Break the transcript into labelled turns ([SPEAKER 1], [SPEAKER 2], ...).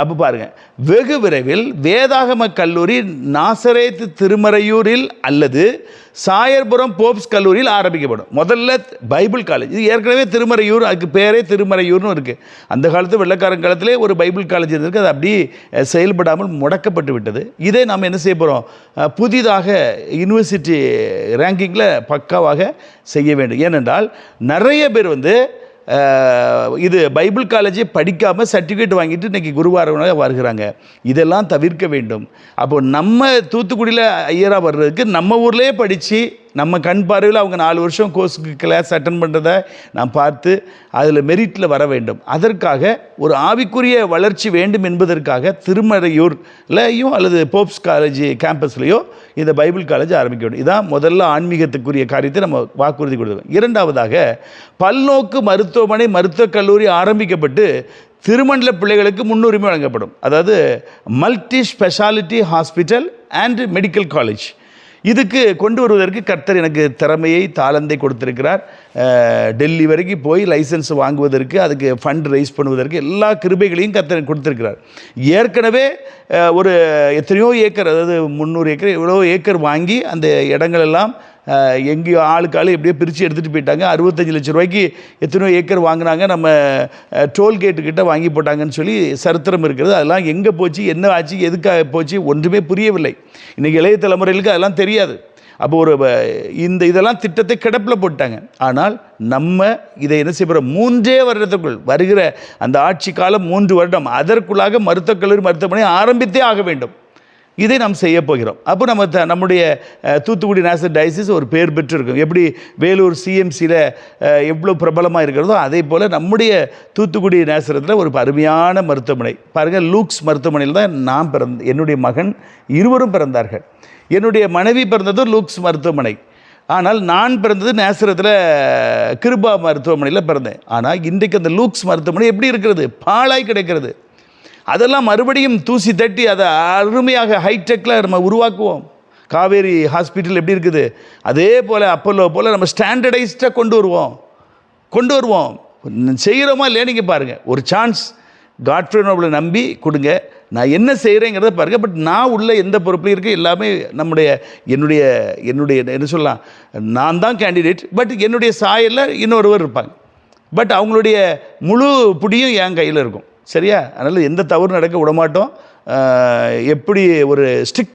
[SPEAKER 1] அப்போ பாருங்கள் வெகு விரைவில் வேதாகம கல்லூரி நாசரேத் திருமறையூரில் அல்லது சாயர்புரம் போப்ஸ் கல்லூரியில் ஆரம்பிக்கப்படும். முதல்ல பைபிள் காலேஜ். இது ஏற்கனவே திருமறையூர் அதுக்கு பேரே திருமறையூர்னு இருக்குது அந்த காலத்து வெள்ளக்காரன் காலத்திலே ஒரு பைபிள் காலேஜ் இருந்திருக்கு. அது அப்படி செயல்படாமல் முடக்கப்பட்டு விட்டது. இதை நாம் என்ன செய்ய போகிறோம் புதிதாக யூனிவர்சிட்டி ரேங்கிங்கில் பக்காவாக செய்ய வேண்டும். ஏனென்றால் நிறைய பேர் வந்து இது பைபிள் காலேஜை படிக்காமல் சர்டிஃபிகேட் வாங்கிட்டு இன்றைக்கி குருவாரவனாக வருகிறாங்க. இதெல்லாம் தவிர்க்க வேண்டும். அப்போ நம்ம தூத்துக்குடியில் ஐயராக வர்றதுக்கு நம்ம ஊர்லேயே படித்து நம்ம கண் பார்வையில் அவங்க நாலு வருஷம் கோர்ஸுக்கு கிளாஸ் அட்டன் பண்ணுறத நான் பார்த்து அதில் மெரிட்டில் வர வேண்டும். அதற்காக ஒரு ஆவிக்குரிய வளர்ச்சி வேண்டும் என்பதற்காக திருமறையூர்லையும் அல்லது போப்ஸ் காலேஜ் கேம்பஸ்லேயோ இந்த பைபிள் காலேஜ் ஆரம்பிக்க வேண்டும். இதான் முதல்ல ஆன்மீகத்துக்குரிய காரியத்தை நம்ம வாக்குறுதி கொடுத்துருவோம் இரண்டாவதாக பல்நோக்கு மருத்துவமனை மருத்துவக் கல்லூரி ஆரம்பிக்கப்பட்டு திருமண்டல பிள்ளைகளுக்கு முன்னுரிமை வழங்கப்படும். அதாவது multi speciality hospital and medical college இதுக்கு கொண்டு வருவதற்கு கர்த்தர் எனக்கு திறமையை தாளந்தை கொடுத்திருக்கிறார். டெல்லி வரைக்கும் போய் லைசன்ஸ் வாங்குவதற்கு அதுக்கு ஃபண்ட் ரைஸ் பண்ணுவதற்கு எல்லா கிருபைகளையும் கர்த்தர் கொடுத்திருக்கிறார். ஏற்கனவே ஒரு எத்தனையோ ஏக்கர் அதாவது முந்நூறு ஏக்கர் இவ்வளோ ஏக்கர் வாங்கி அந்த இடங்கள் எல்லாம் எங்கேயோ ஆளுக்கு ஆள் எப்படியோ பிரித்து எடுத்துகிட்டு போயிட்டாங்க. அறுபத்தஞ்சு லட்ச ரூபாய்க்கு எத்தனையோ ஏக்கர் வாங்கினாங்க. நம்ம டோல்கேட்டுக்கிட்ட வாங்கி போட்டாங்கன்னு சொல்லி சரித்திரம் இருக்கிறது. அதெல்லாம் எங்கே போச்சு? என்ன ஆச்சு? எதுக்காக போச்சு? ஒன்றுமே புரியவில்லை. இன்றைக்கி இளைய தலைமுறைகளுக்கு அதெல்லாம் தெரியாது. அப்போ ஒரு இந்த இதெல்லாம் திட்டத்தை கிடப்பில் போட்டாங்க. ஆனால் நம்ம இதை என்ன செய்கிறோம் மூன்றே வருடத்துக்குள் வருகிற அந்த ஆட்சி காலம் மூன்று வருடம். அதற்குள்ளாக மருத்துவக் கல்லூரி மருத்துவமனை ஆரம்பித்தே ஆக வேண்டும். இதை நாம் செய்ய போகிறோம். அப்போ நம்ம த நம்முடைய தூத்துக்குடி நேஷனல் டயசிஸ் ஒரு பேர் பெற்றிருக்கும். எப்படி வேலூர் சிஎம்சியில் எவ்வளோ பிரபலமாக இருக்கிறதோ அதே போல் நம்முடைய தூத்துக்குடி நேசரத்தில் ஒரு அருமையான மருத்துவமனை. பாருங்கள் லூக்ஸ் மருத்துவமனையில் தான் நான் பிறந்த என்னுடைய மகன் இருவரும் பிறந்தார்கள். என்னுடைய மனைவி பிறந்தது லூக்ஸ் மருத்துவமனை. ஆனால் நான் பிறந்தது நேசரத்தில் கிருபா மருத்துவமனையில் பிறந்தேன். ஆனால் இன்றைக்கு அந்த லூக்ஸ் மருத்துவமனை எப்படி இருக்கிறது? பாழாய் கிடைக்கிறது. அதெல்லாம் மறுபடியும் தூசி தட்டி அதை அருமையாக ஹைடெக்கில் நம்ம உருவாக்குவோம். காவேரி ஹாஸ்பிட்டல் எப்படி இருக்குது? அதே போல் அப்போல்லோ போல் நம்ம ஸ்டாண்டர்டைஸ்டாக கொண்டு வருவோம். கொண்டு வருவோம். செய்கிறோமா இல்லையா நீங்கள் பாருங்கள் ஒரு சான்ஸ் காட்ஃப்ரே நோபலை நம்பி கொடுங்க. நான் என்ன செய்கிறேங்கிறத பாருங்கள் பட் நான் உள்ள எந்த பொறுப்புலையும் இருக்குது எல்லாமே நம்முடைய என்னுடைய என்னுடைய என்ன சொல்லலாம்? நான் தான் கேண்டிடேட் பட் என்னுடைய சாயலில் இன்னொருவர் இருப்பாங்க. பட் அவங்களுடைய முழு புடியும் என் கையில் இருக்கும். சரியா? அதனால் எந்த தவறு நடக்க விடமாட்டோம். எப்படி ஒரு ஸ்ட்ரிக்ட்